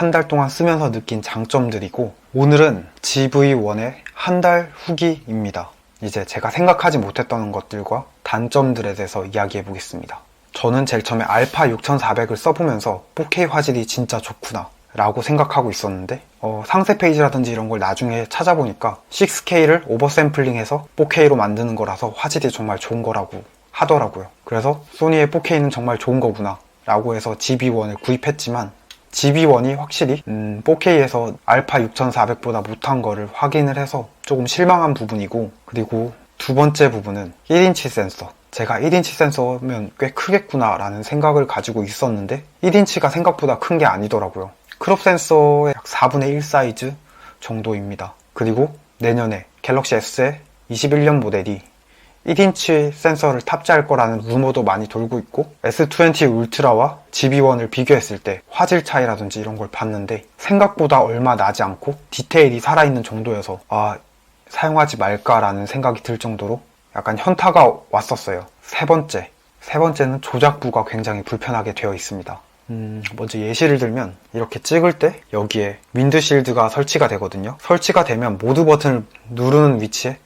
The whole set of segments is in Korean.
한 달 동안 쓰면서 느낀 장점들이고 오늘은 GV1의 한 달 후기입니다. 이제 제가 생각하지 못했던 것들과 단점들에 대해서 이야기해 보겠습니다. 저는 제일 처음에 알파 6400을 써보면서 4K 화질이 진짜 좋구나 라고 생각하고 있었는데 어, 상세 페이지라든지 이런 걸 나중에 찾아보니까 6K를 오버샘플링해서 4K로 만드는 거라서 화질이 정말 좋은 거라고 하더라고요. 그래서 소니의 4K는 정말 좋은 거구나 라고 해서 GB1을 구입했지만 GB1이 확실히 음, 4K에서 알파 6400보다 못한 거를 확인을 해서 조금 실망한 부분이고 그리고 두 번째 부분은 1인치 센서. 제가 1인치 센서면 꽤 크겠구나 라는 생각을 가지고 있었는데 1인치가 생각보다 큰 게 아니더라고요. 크롭 센서의 약 4분의 1 사이즈 정도입니다. 그리고 내년에 갤럭시 S의 21년 모델이 1인치 센서를 탑재할 거라는 루머도 많이 돌고 있고 S20 울트라와 GB1을 비교했을 때 화질 차이라든지 이런 걸 봤는데 생각보다 얼마 나지 않고 디테일이 살아있는 정도여서 아 사용하지 말까라는 생각이 들 정도로 약간 현타가 왔었어요. 세 번째. 세 번째는 조작부가 굉장히 불편하게 되어 있습니다. 음, 먼저 예시를 들면 이렇게 찍을 때 여기에 윈드실드가 설치가 되거든요. 설치가 되면 모드 버튼을 누르는 위치에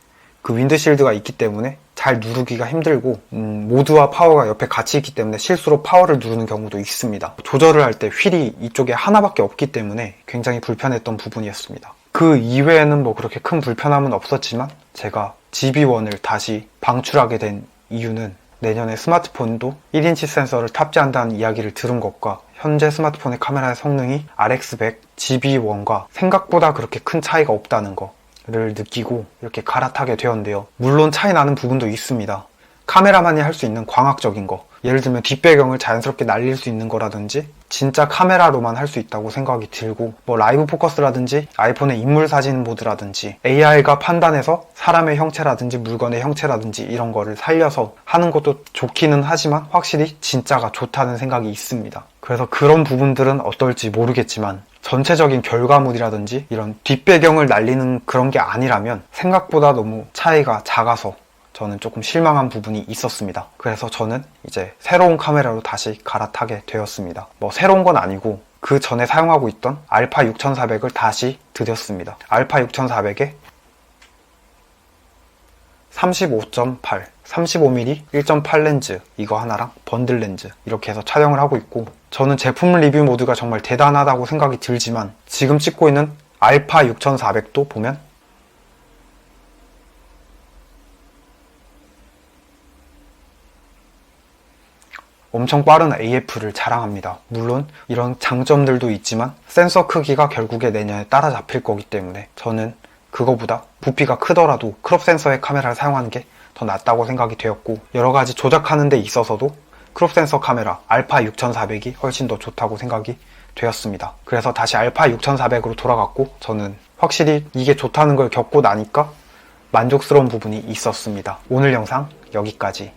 그 윈드실드가 있기 때문에 잘 누르기가 힘들고 음, 모드와 파워가 옆에 같이 있기 때문에 실수로 파워를 누르는 경우도 있습니다. 조절을 할 때 휠이 이쪽에 하나밖에 없기 때문에 굉장히 불편했던 부분이었습니다. 그 이외에는 뭐 그렇게 큰 불편함은 없었지만 제가 GB1을 다시 방출하게 된 이유는 내년에 스마트폰도 1인치 센서를 탑재한다는 이야기를 들은 것과 현재 스마트폰의 카메라의 성능이 RX100 GB1과 생각보다 그렇게 큰 차이가 없다는 거 를 느끼고 이렇게 갈아타게 되었는데요. 물론 차이 나는 부분도 있습니다. 카메라만이 할 수 있는 광학적인 거 예를 들면 뒷배경을 자연스럽게 날릴 수 있는 거라든지 진짜 카메라로만 할 수 있다고 생각이 들고 뭐 라이브 포커스라든지 아이폰의 인물 사진 모드라든지 AI가 판단해서 사람의 형체라든지 물건의 형체라든지 이런 거를 살려서 하는 것도 좋기는 하지만 확실히 진짜가 좋다는 생각이 있습니다. 그래서 그런 부분들은 어떨지 모르겠지만 전체적인 결과물이라든지 이런 뒷배경을 날리는 그런 게 아니라면 생각보다 너무 차이가 작아서 저는 조금 실망한 부분이 있었습니다. 그래서 저는 이제 새로운 카메라로 다시 갈아타게 되었습니다. 뭐 새로운 건 아니고 그 전에 사용하고 있던 알파 6400을 다시 들였습니다. 알파 6400에 35.8, 35mm 1.8 렌즈 이거 하나랑 번들 렌즈 이렇게 해서 촬영을 하고 있고 저는 제품 리뷰 모드가 정말 대단하다고 생각이 들지만 지금 찍고 있는 알파 6400도 보면 엄청 빠른 AF를 자랑합니다. 물론 이런 장점들도 있지만 센서 크기가 결국에 내년에 따라잡힐 거기 때문에 저는 그거보다 부피가 크더라도 크롭 센서의 카메라를 사용하는 게 더 낫다고 생각이 되었고 여러 가지 조작하는 데 있어서도 크롭 센서 카메라 알파 6400이 훨씬 더 좋다고 생각이 되었습니다. 그래서 다시 알파 6400으로 돌아갔고 저는 확실히 이게 좋다는 걸 겪고 나니까 만족스러운 부분이 있었습니다. 오늘 영상 여기까지.